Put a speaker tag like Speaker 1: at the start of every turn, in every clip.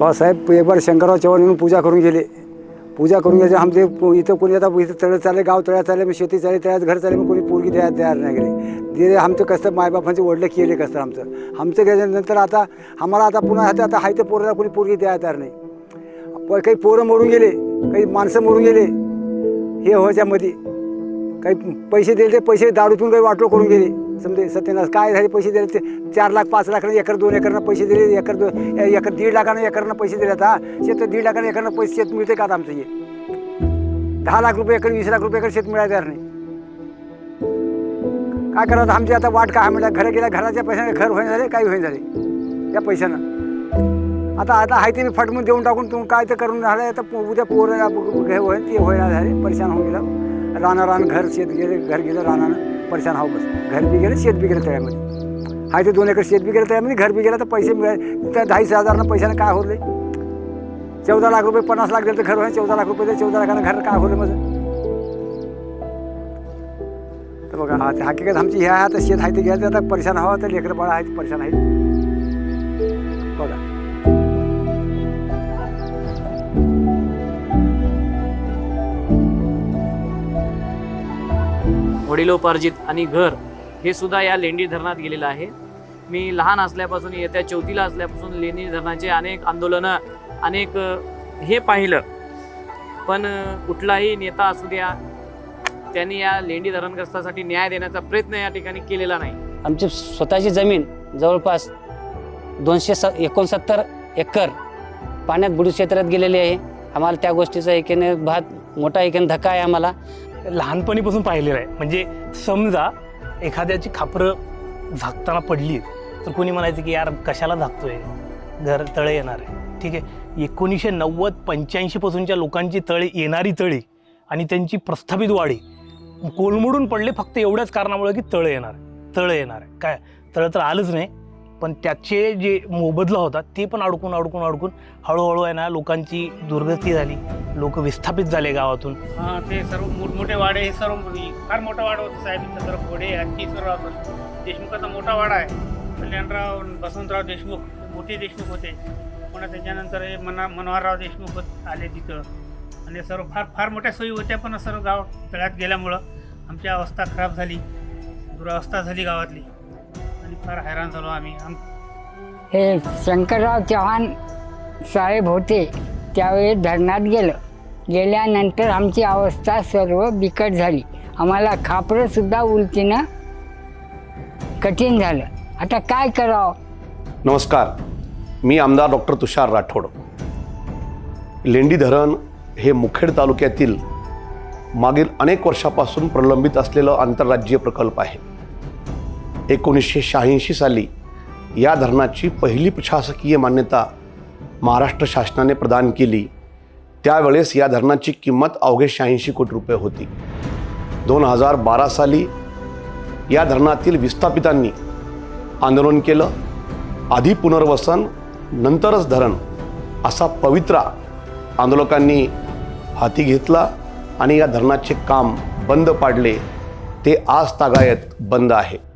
Speaker 1: बा साहेब एक बार शंकरराव चव्हाण येऊन पूजा करून गेले. पूजा करून गेले आमचे इथं कोणी आता इथं तळ चालले गाव तळ्यात चालले मग शेती चालली तळ्यात घर चालले मग कोणी पोरगी द्यायला तयार नाही गेले. ते आमचं कसं मायबापांचे वडलं केले कसं आमचं. आमचं गेल्यानंतर आता आम्हाला आता पुन्हा आता आता हाय तर पोराला कोणी पोरगी द्यायला तयार नाही. प- काही पोरं मरून गेले काही माणसं मरून गेले हे व्हायच्यामध्ये काही पैसे दिले ते पैसे दारूतून काही वाटलो करून गेले. समजे सत्यनाथ काय झाले पैसे दिले? ते चार लाख पाच लाख एकर दोन एकरनं पैसे दिले एकर दोन एकर दीड लाखानं एकरनं पैसे दिले आता. शेत दीड लाखानं एकरनं पैसे शेत मिळते का आता आमचं हे? दहा लाख रुपये एकर वीस लाख रुपये एकर शेत मिळायला नाही. काय करायचं आमची आता वाट काय म्हणलं घरं गेल्या घराच्या पैशाने घर होईन झाले काही होईन झाले. या पैशानं. आता आता आहे ते मी फटमून देऊन टाकून तुम्ही काय तर करून झालं आता उद्या पोरं होईल ते होईल झाले परेशान होऊन गेलं. रानारान घर शेत गेले घर गेलं रानानं. परेशान हो बस. घर बी गेलं शेत बी गेलं तळ्यामध्ये. हाय ते दोन एकर शेत बी गेलं तळ्यामध्ये घर बी गेलं तर पैसे मिळाले. त्या दहावीस हजारनं पैशानं काय होले चौदा लाख रुपये पन्नास लाख दिले तर घर होईल चौदा लाख रुपये चौदा लाखानं घर काय होलं माझं? तर बघा हा हकीकत आमची ह्या आता शेत आहे ते घ्यायचं आता परेशान हवा तर लेकरं बाळा आहेत परेशान आहेत. बघा.
Speaker 2: वडिलोपार्जित आणि घर हे सुद्धा या लेंडी धरणात गेलेलं आहे. मी लहान असल्यापासून येत्या चौथीला असल्यापासून लेंडी धरणाचे अनेक आंदोलनं अनेक हे पाहिलं. पण कुठलाही नेता असू द्या त्यांनी या लेंडी धरणग्रस्तासाठी न्याय देण्याचा प्रयत्न या ठिकाणी केलेला नाही.
Speaker 3: आमची स्वतःची जमीन जवळपास दोनशे स एकोणसत्तर एकर पाण्यात बुडू क्षेत्रात गेलेली आहे. आम्हाला त्या गोष्टीचा एकेने भात मोठा एकेने धक्का आहे आम्हाला.
Speaker 4: लहानपणीपासून पाहिलेलं आहे. म्हणजे समजा एखाद्याची खापरं झाकताना पडली तर कोणी म्हणायचं की यार कशाला झाकतोय? घर तळे येणार आहे. ठीक आहे. एकोणीसशे नव्वद पंच्याऐंशीपासूनच्या लोकांची तळे येणारी तळी आणि त्यांची प्रस्थापित वाढी कोलमडून पडले फक्त एवढ्याच कारणामुळे की तळ येणार आहे. तळं येणार आहे. काय? तळं तर आलंच नाही. पण त्याचे जे मोबदला होता ते पण अडकून अडकून अडकून हळूहळू आहे ना लोकांची दुर्गती झाली. लोक विस्थापित झाले गावातून.
Speaker 5: हा ते सर्व मोठमोठे वाडे हे सर्व म्हणजे फार मोठा वाडा होता साहेब. इथं सर्व घोडे आणखी सर्व आपण देशमुखाचा मोठा वाडा आहे. कल्याणराव बसवंतराव देशमुख मोठे देशमुख होते. पुन्हा त्याच्यानंतर हे मना मनोहरराव देशमुख आले तिथं. आणि सर्व फार फार मोठ्या सोयी होत्या पण सर्व गाव तळ्यात गेल्यामुळं आमची अवस्था खराब झाली. दुरावस्था झाली गावातली. आणि फार हैराण झालो आम्ही. आम
Speaker 6: हे शंकरराव चव्हाण साहेब होते त्यावेळी धरणात गेलं. गेल्यानंतर आमची अवस्था सर्व बिकट झाली. आम्हाला खापरंसुद्धा उलटीनं कठीण झालं. आता काय करावं?
Speaker 7: नमस्कार. मी आमदार डॉक्टर तुषार राठोड. लेंडी धरण हे मुखेड तालुक्यातील मागील अनेक वर्षापासून प्रलंबित असलेलं आंतरराज्यीय प्रकल्प आहे. एकोणीसशे शहाऐंशी साली या धरणाची पहिली प्रशासकीय मान्यता महाराष्ट्र शासनाने प्रदान केली. त्यावेळेस या धरणाची किंमत अवघे शहाऐंशी कोटी रुपये होती. दोन हजार बारा साली या धरणातील विस्थापितांनी आंदोलन केलं. आधी पुनर्वसन नंतरच धरण असा पवित्रा आंदोलकांनी हाती घेतला आणि या धरणाचे काम बंद पाडले. ते आज तागायत बंद आहे.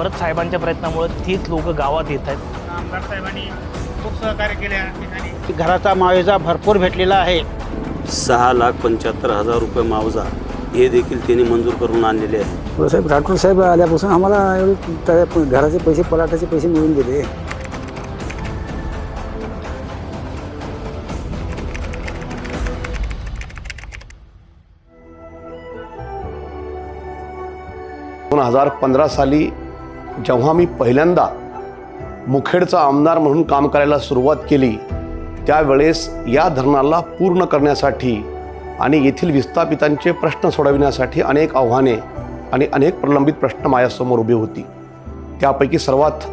Speaker 4: परत साहेबांच्या प्रयत्नामुळे तीच लोक गावात येत आहेत.
Speaker 5: आमदार साहेबांनी खूप सहकार्य केले या ठिकाणी.
Speaker 8: घराचा मावेजा भरपूर भेटलेला आहे.
Speaker 9: सहा लाख पंच्याहत्तर हजार रुपये मावजा हे देखील त्यांनी मंजूर करून आणलेले आहे.
Speaker 1: साहेब राठोड साहेब आल्यापासून आम्हाला एवढे तळ्या- घराचे पैसे पलाटाचे पैसे मिळून गेले.
Speaker 7: दोन हजार पंधरा साली जेव्हा मी पहिल्यांदा मुखेडचा आमदार म्हणून काम करायला सुरुवात केली त्यावेळेस या धरणाला पूर्ण करण्यासाठी आणि येथील विस्थापितांचे प्रश्न सोडविण्यासाठी अनेक आव्हाने आणि अनेक प्रलंबित प्रश्न माझ्यासमोर उभी होती. त्यापैकी सर्वात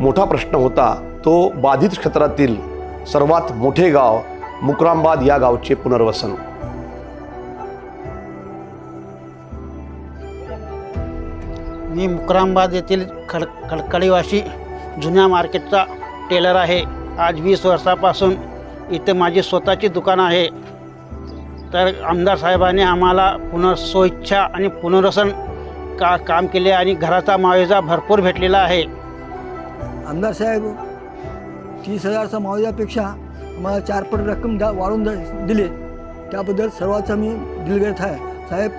Speaker 7: मोठा प्रश्न होता तो बाधित क्षेत्रातील सर्वात मोठे गाव मुक्रामबाद या गावचे पुनर्वसन.
Speaker 8: मी मुकरामबाद येथील खड खडकडीवाशी जुन्या मार्केटचा टेलर आहे. आज वीस वर्षापासून इथे माझी स्वतःची दुकान आहे. तर आमदार साहेबांनी आम्हाला पुनर्सोइच्छा आणि पुनर्वसन का काम केले आणि घराचा मावेजा भरपूर भेटलेला आहे.
Speaker 10: आमदार साहेब तीस हजारचा मावजापेक्षा आम्हाला चारपट रक्कम दा वाढून द- दिली. त्याबद्दल सर्वांचा मी दिलगीर आहे. साहेब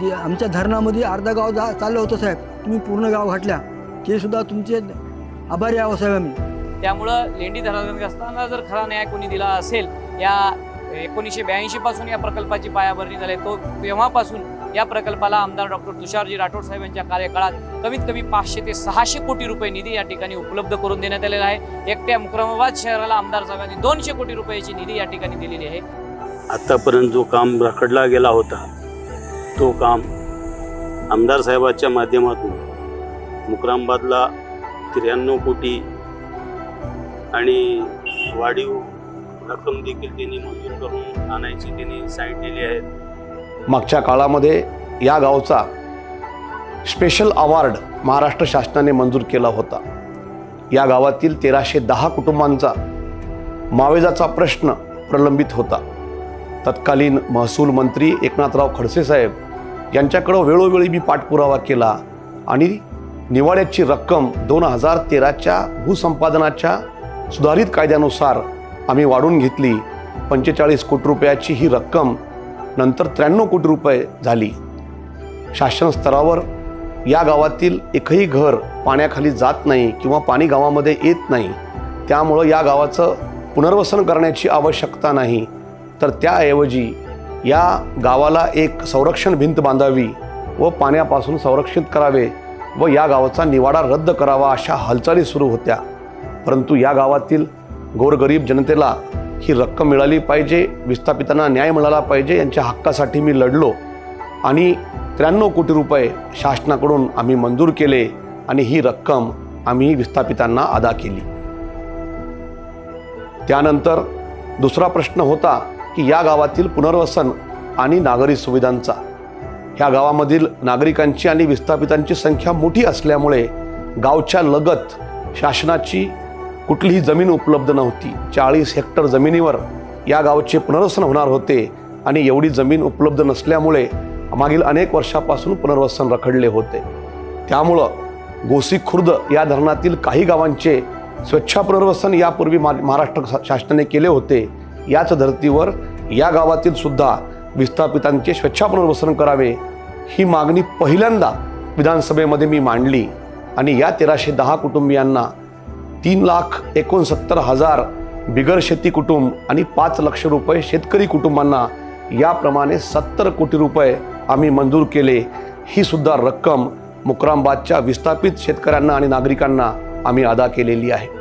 Speaker 10: जे आमच्या धरणामध्ये अर्धा गाव जा चाललं होतं साहेब. तुम्ही पूर्ण गाव घातल्या ते सुद्धा तुमचे आभारी आहो साहेब आम्ही.
Speaker 2: त्यामुळं लेंडी धरण असताना जर खरा न्याय कोणी दिला असेल या एकोणीसशे ब्याऐंशी पासून या प्रकल्पाची पायाभरणी झाली तो तेव्हापासून या प्रकल्पाला आमदार डॉक्टर तुषारजी राठोड साहेब यांच्या कार्यकाळात कमीत कमी पाचशे ते सहाशे कोटी रुपये निधी या ठिकाणी उपलब्ध करून देण्यात आलेला आहे. एकट्या मुक्रमाबाद शहराला आमदार साहेबांनी दोनशे कोटी रुपयाची निधी या ठिकाणी दिलेली आहे.
Speaker 9: आत्तापर्यंत जो काम रखडला गेला होता तो काम आमदार साहेबाच्या माध्यमातून मुक्रामबादला त्र्याण्णव कोटी आणि वाढीव रक्कम देखील त्यांनी मंजूर करून आणायची त्यांनी सांगितलेली आहे.
Speaker 7: मागच्या काळामध्ये या गावचा स्पेशल अवॉर्ड महाराष्ट्र शासनाने मंजूर केला होता. या गावातील तेराशे दहा कुटुंबांचा मावेजाचा प्रश्न प्रलंबित होता. तत्कालीन महसूल मंत्री एकनाथराव खडसे साहेब यांच्याकडं वेळोवेळी मी पाठपुरावा केला आणि निवाड्याची रक्कम दोन हजार तेराच्या भूसंपादनाच्या सुधारित कायद्यानुसार आम्ही वाढून घेतली. पंचेचाळीस कोटी रुपयाची ही रक्कम नंतर त्र्याण्णव कोटी रुपये झाली. शासन स्तरावर या गावातील एकही घर पाण्याखाली जात नाही किंवा पाणी गावामध्ये येत नाही. त्यामुळं या गावाचं पुनर्वसन करण्याची आवश्यकता नाही. तर त्याऐवजी या गावाला एक संरक्षण भिंत बांधावी व पाण्यापासून संरक्षित करावे व या गावाचा निवाडा रद्द करावा अशा हालचाली सुरू होत्या. परंतु या गावातील गोरगरीब जनतेला ही रक्कम मिळाली पाहिजे विस्थापितांना न्याय मिळाला पाहिजे यांच्या हक्कासाठी मी लढलो आणि त्र्याण्णव कोटी रुपये शासनाकडून आम्ही मंजूर केले आणि ही रक्कम आम्ही विस्थापितांना अदा केली. त्यानंतर दुसरा प्रश्न होता की या गावातील पुनर्वसन आणि नागरी सुविधांचा. ह्या गावामधील नागरिकांची आणि विस्थापितांची संख्या मोठी असल्यामुळे गावच्या लगत शासनाची कुठलीही जमीन उपलब्ध नव्हती. चाळीस हेक्टर जमिनीवर या गावचे पुनर्वसन होणार होते आणि एवढी जमीन उपलब्ध नसल्यामुळे मागील अनेक वर्षापासून पुनर्वसन रखडले होते. त्यामुळं गोसी खुर्द या धरणातील काही गावांचे स्वच्छा पुनर्वसन यापूर्वी मा महाराष्ट्र शा- शासनाने केले होते. याच धर्तीवर या गावातील सुद्धा विस्थापितांचे स्वच्छा पुनर्वसन करावे ही मागणी पहिल्यांदा विधानसभेमध्ये मी मांडली. आणि या तेराशे दहा कुटुंबियांना तीन लाख एकोणसत्तर हजार बिगर शेती कुटुंब आणि पाच लक्ष रुपये शेतकरी कुटुंबांना याप्रमाणे सत्तर कोटी रुपये आम्ही मंजूर केले. ही सुद्धा रक्कम मुक्रामबादच्या विस्थापित शेतकऱ्यांना आणि नागरिकांना आम्ही अदा केलेली आहे.